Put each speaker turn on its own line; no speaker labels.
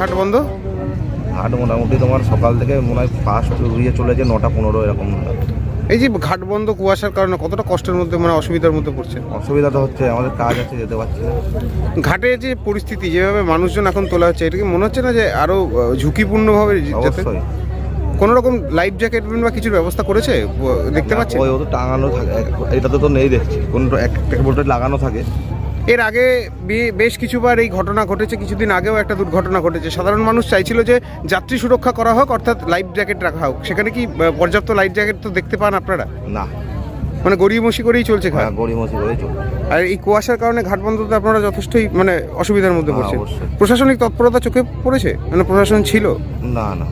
ঘাট বন্ধ?
ঘাট মোটামুটি তোমার সকাল থেকে মনে হয় ফার্স্ট উড়িয়ে চলেছে নটা পনেরো এরকম।
এই যে ঘাট বন্ধ কুয়াশার কারণে কতটা কষ্টের মধ্যে মানে অসুবিধার মধ্যে পড়ছে?
অসুবিধা তো হচ্ছে আমাদের কাজ আছে যেতে পারছি না।
ঘাটে যে পরিস্থিতি যেভাবে মানুষজন এখন তোলা হচ্ছে এটা কি মনে হচ্ছে না যে আরও ঝুঁকিপূর্ণভাবে যেতে?
অবশ্যই।
কোনো রকম লাইফ জ্যাকেট বা কিছু ব্যবস্থা করেছে? দেখতে পাচ্ছি
ওই ও তো টাঙানো থাকে এটাতে তো নেই দেখছি। কোন একটা বলতে লাগানো থাকে।
এর আগে বেশ কিছুবার এই ঘটনা ঘটেছে কিছুদিন আগেও একটা দুর্ঘটনা ঘটেছে। সাধারণ মানুষ চাইছিল যে যাত্রী সুরক্ষা করা হোক অর্থাৎ লাইফ জ্যাকেট রাখা হোক। সেখানে কি পর্যাপ্ত লাইফ জ্যাকেট তো দেখতে পান আপনারা?
না।
মানে গরিমসি করেই চলছে
হ্যাঁ, গরিমসি করেই চলছে।
আর এই কুয়াশার কারণে ঘাট বন্ধতে আপনারা যথেষ্টই মানে অসুবিধার মধ্যে
হ্যাঁ,
পড়ছে। প্রশাসনিক তৎপরতা চোখে পড়েছে? মানে প্রশাসন ছিল?
না না।